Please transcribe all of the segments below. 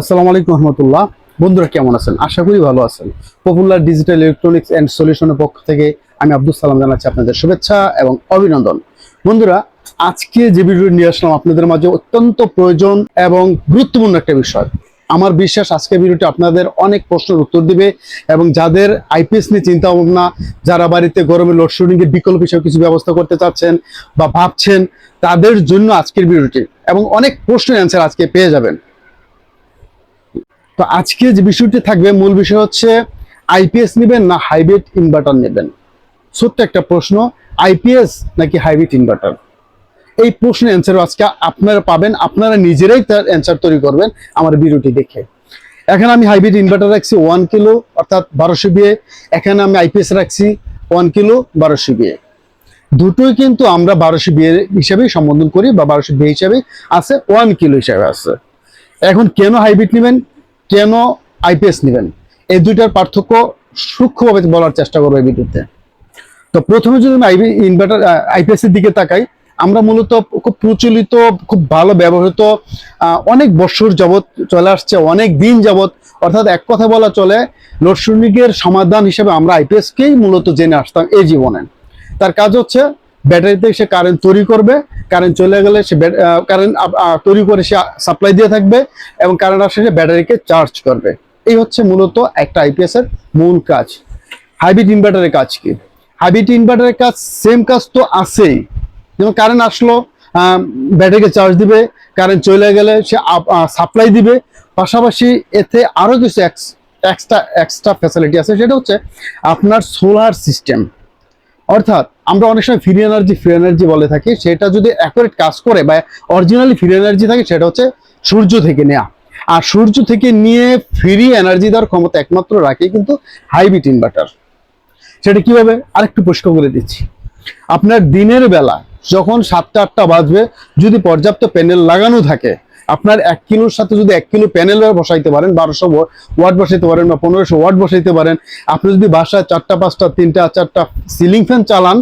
আসসালামু আলাইকুম রহমতুল্লাহ। বন্ধুরা কেমন আছেন? আশা করি ভালো আছেন। পপুলার ডিজিটাল ইলেকট্রনিক্স অ্যান্ড সলিউশনের পক্ষ থেকে আমি আব্দুল সালাম জানাচ্ছি আপনাদের শুভেচ্ছা এবং অভিনন্দন। বন্ধুরা, আজকে যে ভিডিও নিয়ে আসলাম আপনাদের মাঝে অত্যন্ত প্রয়োজন এবং গুরুত্বপূর্ণ একটা বিষয়। আমার বিশ্বাস আজকে ভিডিওটি আপনাদের অনেক প্রশ্নের উত্তর দিবে এবং যাদের আইপিএস নিয়ে চিন্তা ভাবনা যারা বাড়িতে গরমে লোডশেডিং এর বিকল্প হিসেবে কিছু ব্যবস্থা করতে চাচ্ছেন বা ভাবছেন, তাদের জন্য আজকের ভিডিওটি এবং অনেক প্রশ্নের অ্যান্সার আজকে পেয়ে যাবেন। তো আজকে যে বিষয়টি থাকবে, মূল বিষয় হচ্ছে আইপিএস নেবেন না হাইব্রিড ইনভার্টার নেবেন? ছোট্ট একটা প্রশ্ন আইপিএস নাকি হাইব্রিড ইনভার্টার এই প্রশ্নের অ্যান্সার আজকে আপনারা পাবেন, আপনারা নিজেরাই তার অ্যান্সার তৈরি করবেন আমার ভিডিওটি দেখে। এখানে আমি হাইব্রিড ইনভার্টার রাখছি ওয়ান কিলো অর্থাৎ বারোশো বিয়ে এখানে আমি আইপিএস রাখছি ওয়ান কিলো বারোশো বিয়ে দুটোই কিন্তু আমরা বারোশো বিয়ে হিসাবেই সম্বোধন করি বা বারোশো বিয়ে হিসাবে আছে ওয়ান কিলো হিসাবে আছে। এখন কেন হাইব্রিড নেবেন? কেন আইপিএস নেবেন? এই দুইটার পার্থক্য সূক্ষ্মভাবে বলার চেষ্টা করব এই ভিডিওতে। তো প্রথমে যদি আমি ইনভার্টার আইপিএস এর দিকে তাকাই, আমরা মূলত খুব প্রচলিত, খুব ভালো ব্যবহৃত অনেক বছর যাবত চলে আসছে, অনেক দিন যাবৎ। অর্থাৎ এক কথা বলা চলে লোডশেডিং এর সমাধান হিসেবে আমরা আইপিএস কেই মূলত জেনে আসতাম এই জীবনে। তার কাজ হচ্ছে ব্যাটারিতে সে কারেন্ট তৈরি করবে কারেন্ট চলে গেলে সে কারেন্ট তৈরি করে সে সাপ্লাই দিয়ে থাকবে এবং কারেন্ট আসলে সে ব্যাটারিকে চার্জ করবে। এই হচ্ছে মূলত একটা আইপিএস এর মূল কাজ। হাইব্রিড ইনভার্টারের কাজ কি? হাইব্রিড ইনভার্টারের কাজ সেম কাজ তো আছেই। যেমন কারেন্ট আসলো ব্যাটারিকে চার্জ দিবে কারেন্ট চলে গেলে সে সাপ্লাই দিবে। পাশাপাশি এতে আরও কিছু এক্সট্রা এক্সট্রা ফ্যাসিলিটি আছে, সেটা হচ্ছে আপনার সোলার সিস্টেম অর্থাৎ আমরা অনেক সময় ফ্রি এনার্জি ফ্রি এনার্জি বলে থাকি, সেটা যদি অ্যাকুরেট কাজ করে বা অরিজিনালি ফ্রি এনার্জি থাকে, সেটা হচ্ছে সূর্য থেকে নেওয়া আর সূর্য থেকে নিয়ে ফ্রি এনার্জি দেওয়ার ক্ষমতা একমাত্র রাখে কিন্তু হাইব্রিড ইনভার্টার সেটা কীভাবে? আরেকটু পরিষ্কার করে দিচ্ছি। আপনার দিনের বেলা যখন সাতটা, আটটা বাজবে, যদি পর্যাপ্ত প্যানেল লাগানো থাকে আপনার এক কিলোর সাথে যদি এক কিলো প্যানেল বসাইতে পারেন, বারোশো ওয়াট বসাইতে পারেন বা পনেরোশো ওয়াট বসাইতে পারেন, আপনি যদি বাসায় চারটা, পাঁচটা, তিনটা, চারটা সিলিং ফ্যান চালান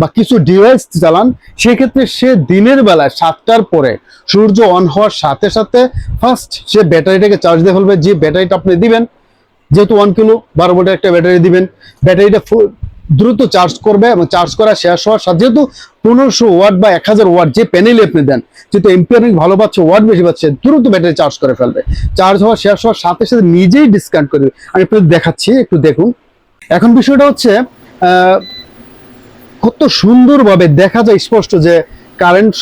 বা কিছু ডিভাইস চালান, সেক্ষেত্রে সে দিনের বেলায় সাতটার পরে সূর্য অন হওয়ার সাথে সাথে ফার্স্ট সে ব্যাটারিটাকে চার্জ দিয়ে ফেলবে। যে ব্যাটারিটা আপনি দিবেন, যেহেতু ওয়ান কিলো বারো ভোল্টের একটা ব্যাটারি দিবেন ব্যাটারিটা দ্রুত চার্জ করবে এবং চার্জ করা শেষ হওয়ার সাথে যেহেতু পনেরোশো ওয়াট বা এক হাজার ওয়াট যে প্যানেলে আপনি দেন, যেহেতু এম্পিয়ারিং ভালো পাচ্ছে ওয়াট বেশি পাচ্ছে দ্রুত ব্যাটারি চার্জ করে ফেলবে। চার্জ হওয়া শেষ হওয়ার সাথে সাথে নিজেই ডিসকাউন্ট করবে। আমি আপনাদের দেখাচ্ছি, একটু দেখুন। এখন বিষয়টা হচ্ছে কত সুন্দরভাবে দেখা যায় স্পষ্ট যে কারেন্ট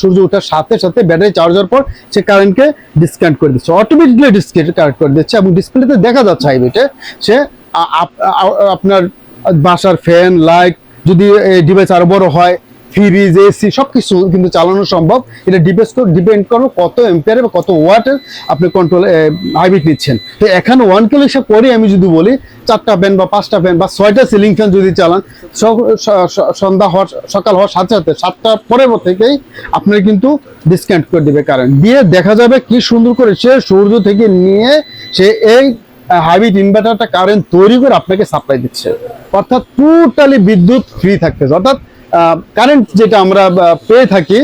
সূর্য ওঠার সাথে সাথে ব্যাটারি চার্জ হওয়ার পর সে কারেন্টকে ডিসকাউন্ট করে দিচ্ছে। অটোমেটিকলি ডিসকানেক্ট করে দিচ্ছে এবং ডিসপ্লেতে দেখা যাচ্ছে হাইব্রিডে সে আপ- আপনার বাসার ফ্যান লাইট যদি ডিভাইস আরও বড় হয় ফ্রিজ এসি সব কিছু কিন্তু চালানো সম্ভব। এটা ডিপেন্ড ডিপেন্ড করবে কত এম্পিয়ারে বা কত ওয়াটের আপনি কন্ট্রোল হাইব্রিড নিচ্ছেন। তো এখানে ওয়ান কিলো হিসাব করে আমি যদি বলি, চারটা ফ্যান বা পাঁচটা ফ্যান বা ছয়টা সিলিং ফ্যান যদি চালান সন্ধ্যা হওয়ার, সকাল হওয়ার সাথে সাথে সাতটা পরের থেকেই আপনার কিন্তু ডিসকাউন্ট করে দেবে কারেন্ট দিয়ে দেখা যাবে কি সুন্দর করে সে সূর্য থেকে নিয়ে সে এই হাইব্রিড ইনভার্টারটা কারেন্ট তৈরি করে আপনাকে সাপ্লাই দিচ্ছে। অর্থাৎ টোটালি বিদ্যুৎ ফ্রি থাকতেছে অর্থাৎ কারেন্ট যেটা আমরা পেয়ে থাকি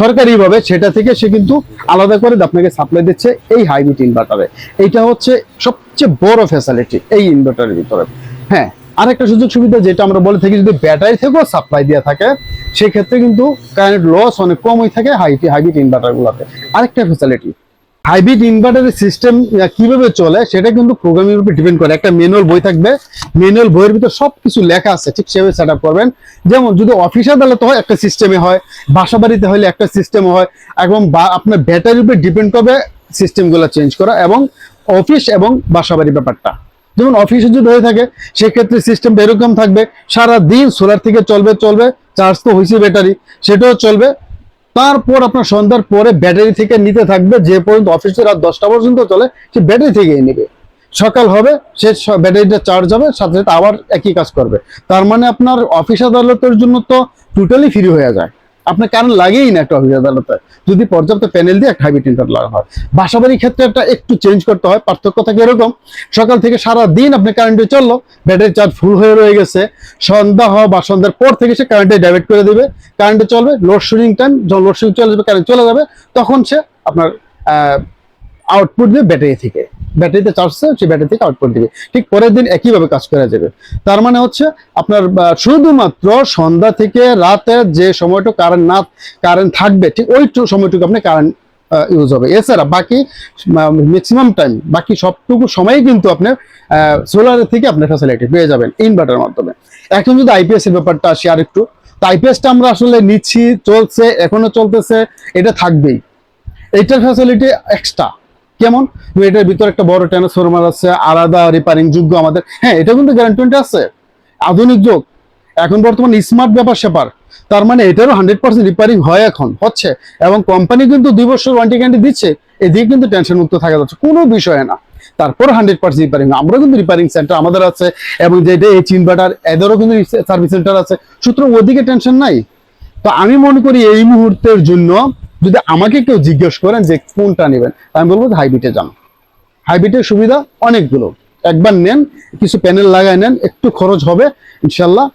সরকারিভাবে সেটা থেকে সে কিন্তু আলাদা করে আপনাকে সাপ্লাই দিচ্ছে এই হাইব্রিড ইনভার্টারে। এইটা হচ্ছে সবচেয়ে বড় ফ্যাসিলিটি এই ইনভার্টারের ভিতরে। হ্যাঁ আরেকটা সুযোগ সুবিধা যেটা আমরা বলে থাকি, যদি ব্যাটারি থেকেও সাপ্লাই দেওয়া থাকে, সেক্ষেত্রে কিন্তু কারেন্ট লস অনেক কম হয়ে থাকে হাইব্রিড ইনভার্টারগুলোতে। আরেকটা ফ্যাসিলিটি হাইব্রিড ইনভার্টারের সিস্টেম কীভাবে চলে, সেটা কিন্তু প্রোগ্রামের উপর ডিপেন্ড করে। একটা ম্যানুয়াল বই থাকবে ম্যানুয়াল বইয়ের ভিতরে সবকিছু লেখা আছে, ঠিক সেভাবে সেট করবেন। যেমন, যদি অফিস আদালতে হয়, একটা সিস্টেমে হয় বাসা বাড়িতে হলে একটা সিস্টেম হয়, এবং আপনার ব্যাটারির উপর ডিপেন্ড করবে সিস্টেমগুলো চেঞ্জ করা এবং অফিস এবং বাসা বাড়ির ব্যাপারটা। যেমন অফিসে যদি হয়ে থাকে, সেক্ষেত্রে সিস্টেম এরকম থাকবে সারা দিন সোলার থেকে চলবে চলবে চার্জ তো হয়েছে ব্যাটারি সেটাও চলবে তারপর আপনার সন্ধ্যার পরে ব্যাটারি থেকে নিতে থাকবে, যে পর্যন্ত অফিসে রাত দশটা পর্যন্ত চলে, সে ব্যাটারি থেকেই নেবে। সকাল হবে, সে ব্যাটারিটা চার্জ হবে, সাথে সাথে আবার একই কাজ করবে। তার মানে আপনার অফিস আদালতের জন্য তো টোটালি ফ্রি হয়ে যায়। আপনার কারণ লাগেই না একটা অফিস আদালতে। যদি পর্যাপ্ত প্যানেল দিয়ে একটা হাইব্রিড ইনভার্টার লাগানো হয়। বাসাবাড়ির ক্ষেত্রে একটা একটু চেঞ্জ করতে হয়, পার্থক্য থাকে এরকম। সকাল থেকে সারা দিন আপনি কারেন্টে চলল ব্যাটারি চার্জ ফুল হয়ে রয়ে গেছে। সন্ধ্যা হওয়া বা সন্ধ্যার পর থেকে সে কারেন্টে ডাইভার্ট করে দেবে। কারেন্টে চলবে লোডশেডিং টাইম যখন লোডশেডিং চলে যাবে কারেন্ট চলে যাবে, তখন সে আপনার আউটপুট দিবে ব্যাটারি থেকে ব্যাটারিতে চার্জ সেই ব্যাটারি থেকে আউটপুট দিবে। ঠিক পরের দিন একইভাবে কাজ করা যাবে। তার মানে হচ্ছে আপনার শুধুমাত্র সন্ধ্যা থেকে রাতে যে সময়টুকু কারেন্ট না কারেন্ট থাকবে, ঠিক ওই সময়টুকু আপনি কারেন্ট ইউজ হবে। এছাড়া বাকি ম্যাক্সিমাম টাইম বাকি সবটুকু সময়ই কিন্তু আপনি সোলারের থেকে আপনার ফ্যাসিলিটি পেয়ে যাবেন ইনভার্টারের মাধ্যমে। এখন যদি আইপিএস এর ব্যাপারটা আসি আর একটু তো আইপিএসটা আমরা আসলে নিচ্ছি, চলছে, এখনও চলতেছে, এটা থাকবেই। এইটার ফ্যাসিলিটি এক্সট্রা কেমন? এটার ভিতরে একটা বড় ট্রান্সফরমার আছে, আলাদা রিপেয়ারিং যোগ্য আমাদের। হ্যাঁ এটা কিন্তু গ্যারান্টি আছে। আধুনিক যুগ। এখন বর্তমানে স্মার্ট ব্যাপার স্যাপার তার মানে এটারও হান্ড্রেড পার্সেন্ট রিপেয়ারিং হয় এখন, হচ্ছে। এবং কোম্পানি কিন্তু দুই বছর ওয়ারেন্টি গ্যারান্টি দিচ্ছে, এদিকে কিন্তু টেনশন মুক্ত থাকা যাচ্ছে, কোনো বিষয় না। তারপর হান্ড্রেড পার্সেন্ট রিপেয়ারিং আমরা কিন্তু রিপেয়ারিং সেন্টার আমাদের আছে, এবং যেটা এইচ ইনভার্টার এদেরও কিন্তু সার্ভিস সেন্টার আছে। সুতরাং ওদিকে টেনশন নাই। তো আমি মনে করি এই মুহূর্তের জন্য যদি আমাকে কেউ জিজ্ঞেস করেন যে কোনটা নেবেন, আমি বলব হাইব্রিডে যান। হাইব্রিডের সুবিধা অনেকগুলো। একবার নেন, কিছু প্যানেল লাগায় নেন, একটু খরচ হবে, ইনশাল্লাহ।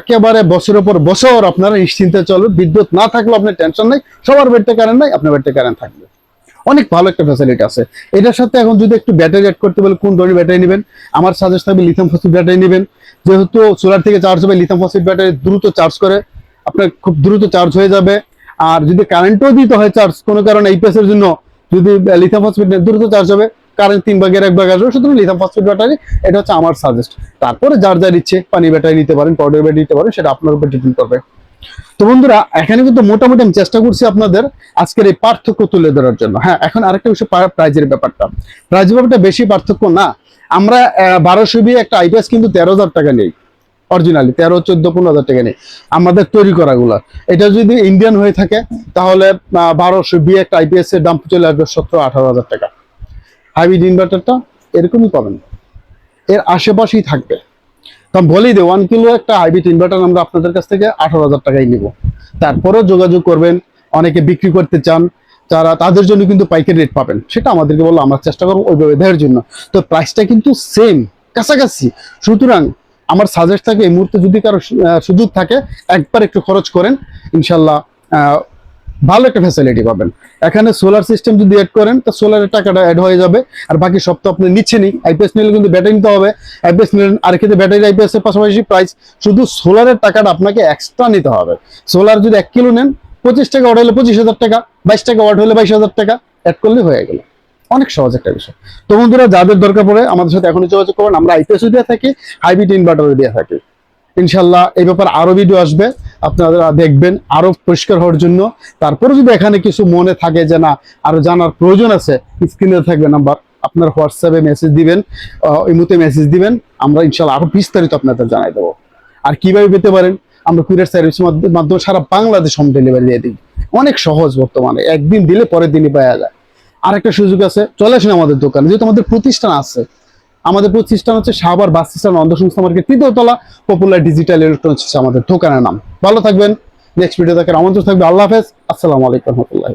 একেবারে বছরের পর বছর আপনারা নিশ্চিন্তে চলবে, বিদ্যুৎ না থাকলেও আপনার টেনশন নেই, সবার বেডতে কারেন্ট নাই, আপনার বেডতে কারেন্ট থাকবে। অনেক ভালো একটা ফ্যাসিলিটি আছে। এটার সাথে এখন যদি একটু ব্যাটারি অ্যাড করতে বলে কোন ধরনের ব্যাটারি নেবেন? আমার সাজেস্ট থাকবে লিথাম ফসফেট ব্যাটারি নেবেন। যেহেতু সোলার থেকে চার্জ হবে লিথাম ফসফেট ব্যাটারি দ্রুত চার্জ করে, আপনার খুব দ্রুত চার্জ হয়ে যাবে। আর যদি কারেন্টও দিতে হয় চার্জ কোনো কারণে ইপিএস এর জন্য যদি লিথিয়াম ফসফেট দ্রুত চার্জ হবে কারেন্ট তিন ভাগের এক ভাগ আসবে, সুতরাং লিথিয়াম ফসফেট ব্যাটারি এটা হচ্ছে আমার সাজেস্ট তারপরে যার যার ইচ্ছে পানি ব্যাটারি নিতে পারেন পাউডার ব্যাটারি নিতে পারেন, সেটা আপনার উপর ডিপেন্ড করবে। তো বন্ধুরা, এখানে কিন্তু মোটামুটি আমি চেষ্টা করছি আপনাদের আজকের এই পার্থক্য তুলে ধরার জন্য। হ্যাঁ এখন আরেকটা বিষয় প্রাইজের ব্যাপারটা। প্রাইজের ব্যাপারটা বেশি পার্থক্য না। আমরা বারোশো বিয়ে একটা আইপিএস কিন্তু তেরো হাজার টাকা নেই। অরিজিনালি তেরো, চোদ্দ, পনেরো হাজার টাকা নেই। আমাদের তৈরি করা গুলা এটা যদি ইন্ডিয়ান হয়ে থাকে, তাহলে বারোশো বিয়ে একটা আইপিএস এর দাম চলে আসবে সতেরো, আঠারো হাজার টাকা। হাইব্রিড ইনভার্টারটা এরকমই পাবেন। এর আশেপাশেই থাকবে। তো বলেই দিই ওয়ান কিলো একটা হাইব্রিড ইনভার্টার আমরা আপনাদের কাছ থেকে আঠারো হাজার টাকায় নিব। তারপরেও যোগাযোগ করবেন, অনেকে বিক্রি করতে চান যারা তাদের জন্য কিন্তু পাইকারি রেট পাবেন। সেটা আমাদেরকে বলল, আমরা চেষ্টা করব ওইভাবে দেওয়ার জন্য। তো প্রাইসটা কিন্তু সেম কাছাকাছি। সুতরাং আমার সাজেস্ট থাকে এই মুহূর্তে যদি কারও সুযোগ থাকে, একবার একটু খরচ করেন, ইনশাল্লাহ ভালো একটা ফ্যাসিলিটি পাবেন। এখানে সোলার সিস্টেম যদি অ্যাড করেন, তো সোলারের টাকাটা অ্যাড হয়ে যাবে। আর বাকি সব তো আপনি নিচ্ছেনই। আইপিএস নিলে কিন্তু ব্যাটারি নিতে হবে। আইপিএস নিলেন আর ক্ষেত্রে ব্যাটারি আইপিএস এর পাশাপাশি প্রাইস শুধু সোলারের টাকাটা আপনাকে এক্সট্রা নিতে হবে। সোলার যদি এক কিলো নেন, পঁচিশ টাকা ওয়াট হলে পঁচিশ হাজার টাকা, বাইশ টাকা ওয়াট হলে বাইশ হাজার টাকা অ্যাড করলে হয়ে গেল। অনেক সহজ একটা বিষয়। তো বন্ধুরা, যাদের দরকার পড়ে আমাদের সাথে এখনই যোগাযোগ করবেন। আমরা আইপিএসও দিয়ে থাকি, হাইব্রিড ইনভার্টারও দিয়ে থাকি। ইনশাল্লাহ এই ব্যাপারে আরও ভিডিও আসবে। আপনারা দেখবেন আরও পরিষ্কার হওয়ার জন্য। তারপরে যদি এখানে কিছু মনে থাকে যে না, আরও জানার প্রয়োজন আছে স্ক্রিনে থাকবে নাম্বার আপনার হোয়াটসঅ্যাপে মেসেজ দিবেন ইমুতে মেসেজ দিবেন। আমরা ইনশাল্লাহ আরও বিস্তারিত আপনাদের জানাই দেবো। আর কীভাবে পেতে পারেন? আমরা কুরিয়ার সার্ভিস মাধ্যমে সারা বাংলাদেশ হোম ডেলিভারি দিয়ে দিই। অনেক সহজ বর্তমানে। একদিন দিলে পরের দিনই পাওয়া যায়। আরেকটা সুযোগ আছে, চলে আসুন আমাদের দোকানে। যেহেতু আমাদের প্রতিষ্ঠান আছে, আমাদের প্রতিষ্ঠান হচ্ছে সাহাবার বাস স্ট্যান্ড অন্ধসংস্থা মার্কেট তৃতীয়তলা পপুলার ডিজিটাল ইলেকট্রনিক্স হচ্ছে আমাদের দোকানের নাম। ভালো থাকবেন নেক্সট ভিডিও দেখার আমন্ত্রণ থাকবে। আল্লাহ হাফেজ, আসসালামু আলাইকুম রহমতুল্লাহ